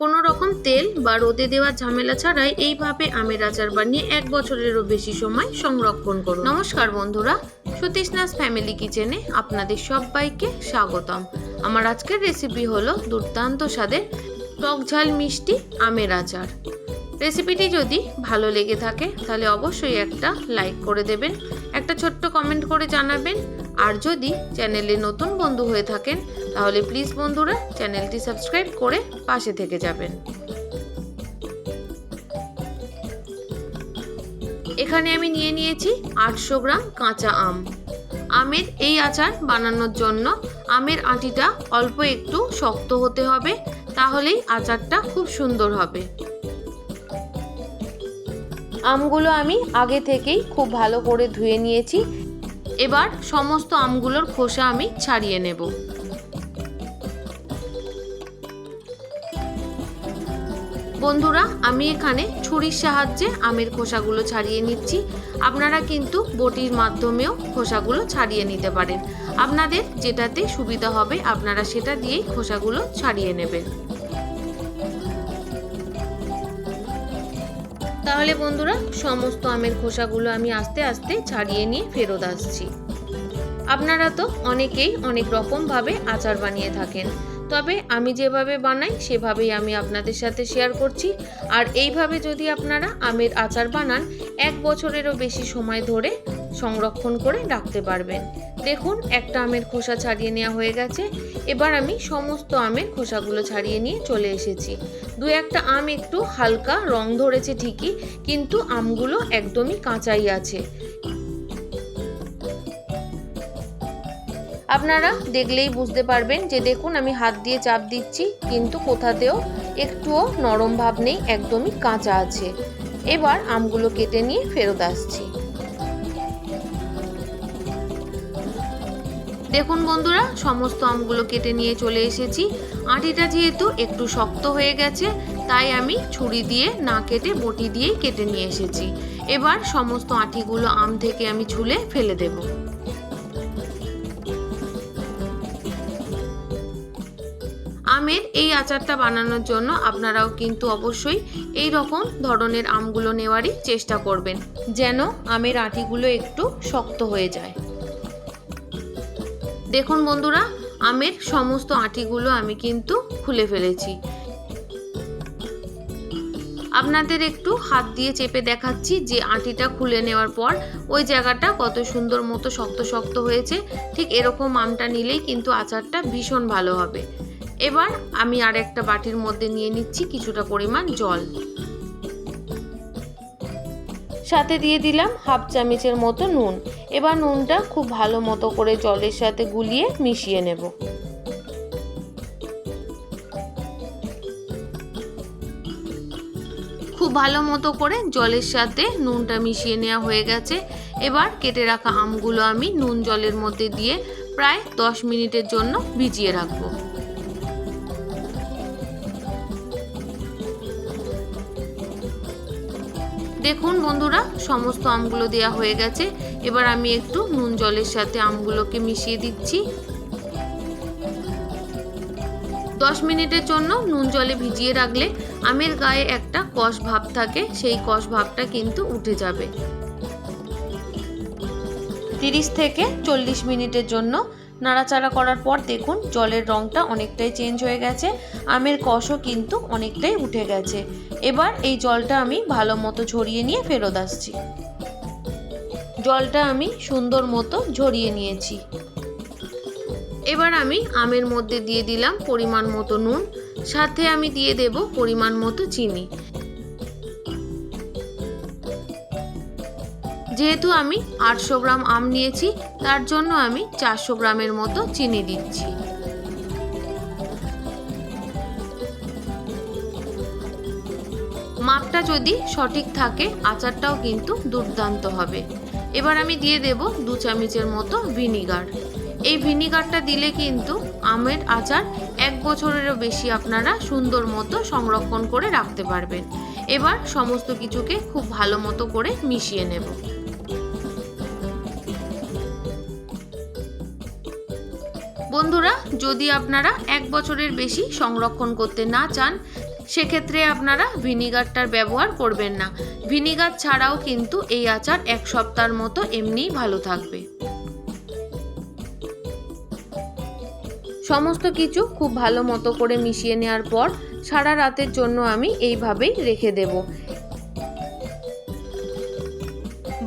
কোনো রকম তেল বা রোদে দেওয়ার ঝামেলা ছাড়াই এইভাবে আমের আচার বানিয়ে এক বছরেরও বেশি সময় সংরক্ষণ করুন। নমস্কার বন্ধুরা সতীশনাথ ফ্যামিলি কিচেনে আপনাদের সবাইকে স্বাগতম। আমার আজকের রেসিপি হলো দুর্দান্ত স্বাদের টক ঝাল মিষ্টি আমের আচার। রেসিপিটি যদি ভালো লেগে থাকে, তাহলে অবশ্যই একটা লাইক করে দেবেন, একটা ছোট্ট কমেন্ট করে জানাবেন আর যদি চ্যানেলে নতুন বন্ধু হয়ে থাকেন, তাহলে প্লিজ বন্ধুরা চ্যানেলটি সাবস্ক্রাইব করে পাশে থেকে যাবেন। এখানে আমি নিয়ে নিয়েছি আটশো গ্রাম কাঁচা আম। আমের এই আচার বানানোর জন্য আমের আটিটা অল্প একটু শক্ত হতে হবে, তাহলেই আচারটা খুব সুন্দর হবে। আমগুলো আমি আগে থেকেই খুব ভালো করে ধুয়ে নিয়েছি। এবার সমস্ত আমগুলোর খোসা আমি ছাড়িয়ে নেব। বন্ধুরা, আমি এখানে ছুরির সাহায্যে আমের খোসাগুলো ছাড়িয়ে নিচ্ছি। আপনারা কিন্তু বটির মাধ্যমেও খোসাগুলো ছাড়িয়ে নিতে পারেন। আপনাদের যেটাতে সুবিধা হবে, আপনারা সেটা দিয়েই খোসাগুলো ছাড়িয়ে নেবেন। তাহলে বন্ধুরা, সমস্ত আমের খোসাগুলো আমি আস্তে আস্তে ছাড়িয়ে নিয়ে ফেরত আসছি। আপনারা তো অনেকেই অনেক রকমভাবে আচার বানিয়ে থাকেন। তবে আমি যেভাবে বানাই, সেভাবেই আমি আপনাদের সাথে শেয়ার করছি। আর এইভাবে যদি আপনারা আমের আচার বানান, এক বছরেরও বেশি সময় ধরে সংরক্ষণ করে রাখতে পারবেন। দেখুন, একটা আমের খোসা ছাড়িয়ে নেওয়া হয়ে গেছে। এবার আমি সমস্ত আমের খোসাগুলো ছাড়িয়ে নিয়ে চলে এসেছি। দু একটা আম একটু হালকা রং ধরেছে ঠিকই, কিন্তু আমগুলো একদমই কাঁচাই আছে। আপনারা দেখলেই বুঝতে পারবেন যে দেখুন, আমি হাত দিয়ে চাপ দিচ্ছি, কিন্তু কোথাতেও একটুও নরম ভাব নেই, একদমই কাঁচা আছে। এবার আমগুলো কেটে নিয়ে ফেরত আসছি। দেখুন বন্ধুরা, সমস্ত আমগুলো কেটে নিয়ে চলে এসেছি। আটিটা যেহেতু একটু শক্ত হয়ে গেছে, তাই আমি ছুরি দিয়ে না কেটে বটি দিয়েই কেটে নিয়ে এসেছি। এবার সমস্ত আটিগুলো আম থেকে আমি ছুলে ফেলে দেবো। আমের এই আচারটা বানানোর জন্য আপনারাও কিন্তু অবশ্যই এই রকম ধরনের আমগুলো নেওয়ারই চেষ্টা করবেন, যেন আমের আটিগুলো একটু শক্ত হয়ে যায়। দেখুন বন্ধুরা, আমের সমস্ত আটিগুলো আমি কিন্তু খুলে ফেলেছি। আপনাদের একটু হাত দিয়ে চেপে দেখাচ্ছি যে আটিটা খুলে নেওয়ার পর ওই জায়গাটা কত সুন্দর মতো শক্ত শক্ত হয়েছে। ঠিক এরকম আমটা নিলেই কিন্তু আচারটা ভীষণ ভালো হবে। এবার আমি আর একটা বাটির মধ্যে নিয়ে নিচ্ছি কিছুটা পরিমাণ জল। সাথে দিয়ে দিলাম হাফ চামচের মতো নুন। এবার নুনটা খুব ভালো মতো করে জলের সাথে গুলিয়ে মিশিয়ে নেব। খুব ভালো মতো করে জলের সাথে নুনটা মিশিয়ে নেওয়া হয়ে গেছে। এবার কেটে রাখা আমগুলো আমি নুন জলের মধ্যে দিয়ে প্রায় দশ মিনিটের জন্য ভিজিয়ে রাখব। দেখুন বন্ধুরা, সমস্ত আমগুলো দেওয়া হয়ে গেছে। এবার আমি একটু নুন জলের সাথে আমগুলোকে মিশিয়ে দিচ্ছি। দশ মিনিটের জন্য নুন জলে ভিজিয়ে রাখলে আমের গায়ে একটা কষ ভাব থাকে, সেই কষ ভাবটা কিন্তু উঠে যাবে। তিরিশ থেকে চল্লিশ মিনিটের জন্য নাড়াচাড়া করার পর দেখুন, জলের রঙটা অনেকটাই চেঞ্জ হয়ে গেছে, আমের কষও কিন্তু অনেকটাই উঠে গেছে। এবার এই জলটা আমি ভালো মতো ঝরিয়ে নিয়ে ফেরত আসছি। জলটা আমি সুন্দর মতো ঝরিয়ে নিয়েছি। এবার আমি আমের মধ্যে দিয়ে দিলাম পরিমাণ মতো নুন, সাথে আমি দিয়ে দেব পরিমাণ মতো চিনি। যেহেতু আমি আটশো গ্রাম আম নিয়েছি, তার জন্য আমি চারশো গ্রামের মতো চিনি দিচ্ছি। মাপটা যদি সঠিক থাকে, আচারটাও কিন্তু দুর্দান্ত হবে। এবার আমি দিয়ে দেব দু চামচের মতো ভিনিগার। এই ভিনিগারটা দিলে কিন্তু আমের আচার এক বছরেরও বেশি আপনারা সুন্দর মতো সংরক্ষণ করে রাখতে পারবেন। এবার সমস্ত কিছুকে খুব ভালো মতো করে মিশিয়ে নেব। বন্ধুরা, যদি আপনারা এক বছরের বেশি সংরক্ষণ করতে না চান, সেক্ষেত্রে আপনারা ভিনিগারটার ব্যবহার করবেন না। ভিনিগার ছাড়াও কিন্তু এই আচার এক সপ্তাহের মতো এমনিই ভালো থাকবে। সমস্ত কিছু খুব ভালো মতো করে মিশিয়ে নেওয়ার পর সারা রাতের জন্য আমি এইভাবেই রেখে দেব।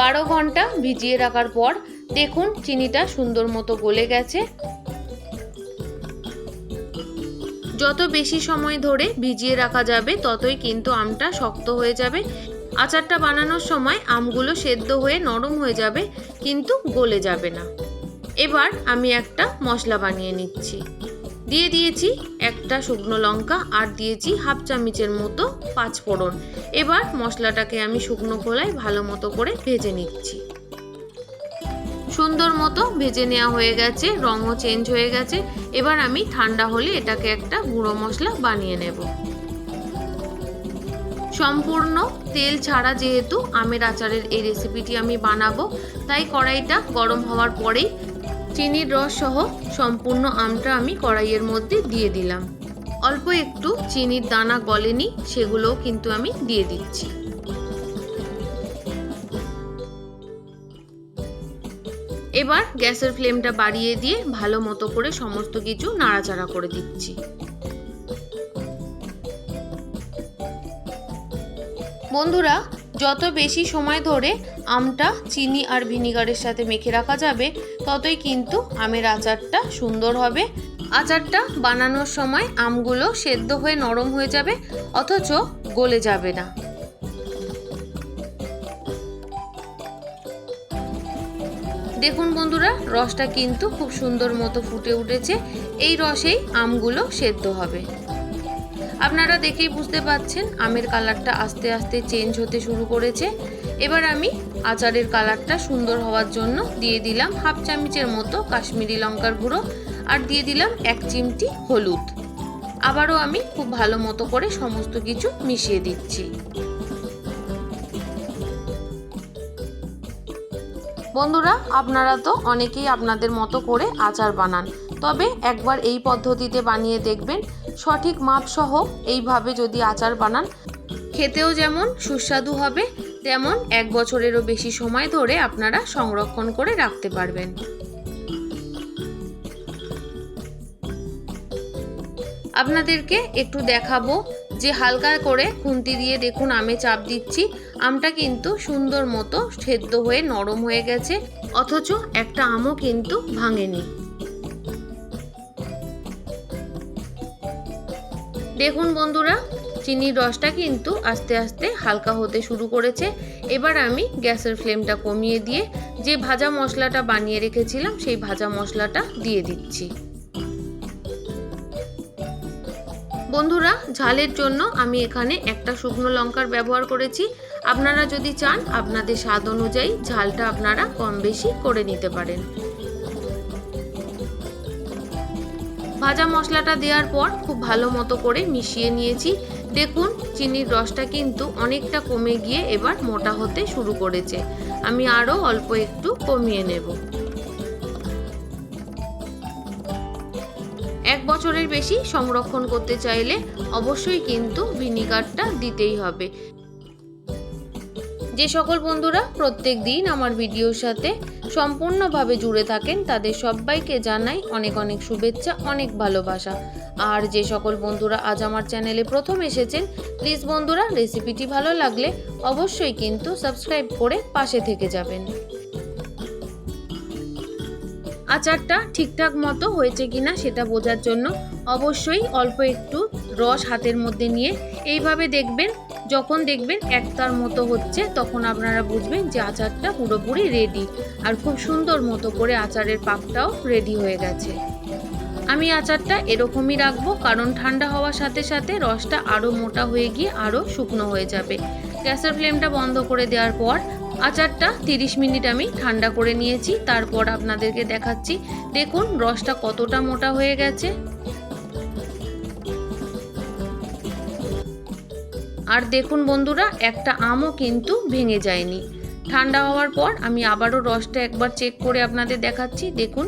বারো ঘণ্টা ভিজিয়ে রাখার পর দেখুন, চিনিটা সুন্দর মতো গলে গেছে। যত বেশি সময় ধরে ভিজিয়ে রাখা যাবে, ততই কিন্তু আমটা শক্ত হয়ে যাবে। আচারটা বানানোর সময় আমগুলো সেদ্ধ হয়ে নরম হয়ে যাবে, কিন্তু গলে যাবে না। এবার আমি একটা মশলা বানিয়ে নিচ্ছি। দিয়ে দিয়েছি একটা শুকনো লঙ্কা আর দিয়েছি হাফ চামচের মতো পাঁচ ফোড়ন এবার মশলাটাকে আমি শুকনো খোলায় ভালো মতো করে ভেজে নিচ্ছি। সুন্দর মতো ভেজে নেওয়া হয়ে গেছে, রঙও চেঞ্জ হয়ে গেছে। এবার আমি ঠান্ডা হলে এটাকে একটা গুঁড়ো মশলা বানিয়ে নেব। সম্পূর্ণ তেল ছাড়া যেহেতু আমের আচারের এই রেসিপিটি আমি বানাবো, তাই কড়াইটা গরম হওয়ার পরেই চিনির রস সহ সম্পূর্ণ আমটা আমি কড়াইয়ের মধ্যে দিয়ে দিলাম। অল্প একটু চিনির দানা গলেনি, সেগুলোও কিন্তু আমি দিয়ে দিচ্ছি। এবার গ্যাসের ফ্লেমটা বাড়িয়ে দিয়ে ভালো মতো করে সমস্ত কিছু নাড়াচাড়া করে দিচ্ছি। বন্ধুরা, যত বেশি সময় ধরে আমটা চিনি আর ভিনিগারের সাথে মেখে রাখা যাবে, ততই কিন্তু আমের আচারটা সুন্দর হবে। আচারটা বানানোর সময় আমগুলো সেদ্ধ হয়ে নরম হয়ে যাবে, অথচ গলে যাবে না। দেখুন বন্ধুরা, রসটা কিন্তু খুব সুন্দর মতো ফুটে উঠেছে। এই রসেই আমগুলো সেদ্ধ হবে। আপনারা দেখেই বুঝতে পাচ্ছেন, আমের কালারটা আস্তে আস্তে চেঞ্জ হতে শুরু করেছে। এবার আমি আচারের কালারটা সুন্দর হওয়ার জন্য দিয়ে দিলাম হাফ চামচের মতো কাশ্মীরি লঙ্কার গুঁড়ো আর দিয়ে দিলাম এক চিমটি হলুদ। আবারও আমি খুব ভালো মতো করে সমস্ত কিছু মিশিয়ে দিচ্ছি। বন্ধুরা, আপনারা তো অনেকেই আপনাদের মতো করে আচার বানান। তবে একবার এই পদ্ধতিতে বানিয়ে দেখবেন, সঠিক মাপ সহ এইভাবে যদি আচার বানান, খেতেও যেমন সুস্বাদু হবে, তেমন এক বছরেরও বেশি সময় ধরে আপনারা সংরক্ষণ করে রাখতে পারবেন। আপনাদেরকে একটু দেখাবো যে হালকা করে খুন্তি দিয়ে দেখুন আমে চাপ দিচ্ছি। আমটা কিন্তু সুন্দর মতো সেদ্ধ হয়ে নরম হয়ে গেছে, অথচ একটা আমও কিন্তু ভাঙেনি। দেখুন বন্ধুরা, চিনির রসটা কিন্তু আস্তে আস্তে হালকা হতে শুরু করেছে। এবার আমি গ্যাসের ফ্লেমটা কমিয়ে দিয়ে যে ভাজা মশলাটা বানিয়ে রেখেছিলাম, সেই ভাজা মশলাটা দিয়ে দিচ্ছি। বন্ধুরা, ঝালের জন্য আমি এখানে একটা শুকনো লঙ্কার ব্যবহার করেছি। আপনারা যদি চান, আপনাদের স্বাদ অনুযায়ী ঝালটা আপনারা কম বেশি করে নিতে পারেন। ভাজা মশলাটা দেওয়ার পর খুব ভালো মতো করে মিশিয়ে নিয়েছি। দেখুন, চিনির রসটা কিন্তু অনেকটা কমে গিয়ে এবার মোটা হতে শুরু করেছে। আমি আরও অল্প একটু কমিয়ে নেব। বছরের বেশি সংরক্ষণ করতে চাইলে অবশ্যই কিন্তু ভিনিগারটা দিতেই হবে। যে সকল বন্ধুরা প্রত্যেক দিন আমার ভিডিওর সাথে সম্পূর্ণভাবে জুড়ে থাকেন, তাদের সবাইকে জানাই অনেক অনেক শুভেচ্ছা, অনেক ভালোবাসা। আর যে সকল বন্ধুরা আজ আমার চ্যানেলে প্রথম এসেছেন, প্লিজ বন্ধুরা, রেসিপিটি ভালো লাগলে অবশ্যই কিন্তু সাবস্ক্রাইব করে পাশে থেকে যাবেন। আচারটা ঠিকঠাক মতো হয়েছে কিনা সেটা বোঝার জন্য অবশ্যই অল্প একটু রস হাতের মধ্যে নিয়ে এইভাবে দেখবেন, যখন দেখবেন একতার মতো হচ্ছে, তখন আপনারা বুঝবেন যে আচারটা পুরোপুরি রেডি আর খুব সুন্দর মতো করে আচারের পাকটাও রেডি হয়ে গেছে। আমি আচারটা এরকমই রাখব, কারণ ঠান্ডা হওয়ার সাথে সাথে রসটা আরও মোটা হয়ে গিয়ে আরও শুকনো হয়ে যাবে। গ্যাসের ফ্লেমটা বন্ধ করে দেওয়ার পর আচারটা 30 মিনিট আমি ঠান্ডা করে নিয়েছি, তারপর আপনাদেরকে দেখাচ্ছি। দেখুন, রসটা কতটা মোটা হয়ে গেছে। আর দেখুন বন্ধুরা, একটা আমও কিন্তু ভেঙে যায়নি। ঠান্ডা হওয়ার পর আমি আবারও রসটা একবার চেক করে আপনাদের দেখাচ্ছি। দেখুন,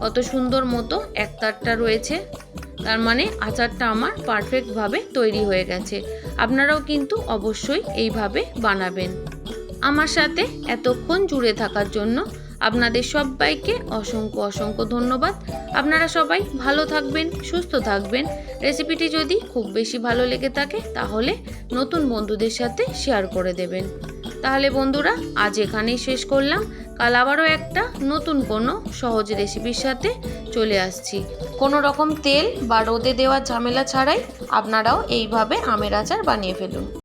কত সুন্দর মতো একতারটা রয়েছে। তার মানে আচারটা আমার পারফেক্টভাবে তৈরি হয়ে গেছে। আপনারাও কিন্তু অবশ্যই এইভাবে বানাবেন। আমার সাথে এতক্ষণ জুড়ে থাকার জন্য আপনাদের সবাইকে অসংখ্য অসংখ্য ধন্যবাদ। আপনারা সবাই ভালো থাকবেন, সুস্থ থাকবেন। রেসিপিটি যদি খুব বেশি ভালো লেগে থাকে, তাহলে নতুন বন্ধুদের সাথে শেয়ার করে দেবেন। তাহলে বন্ধুরা, আজ এখানেই শেষ করলাম। কাল আবারও একটা নতুন কোনো সহজ রেসিপির সাথে চলে আসছি। কোনো রকম তেল বা রোদে দেওয়ার ঝামেলা ছাড়াই আপনারাও এইভাবে আমের আচার বানিয়ে ফেলুন।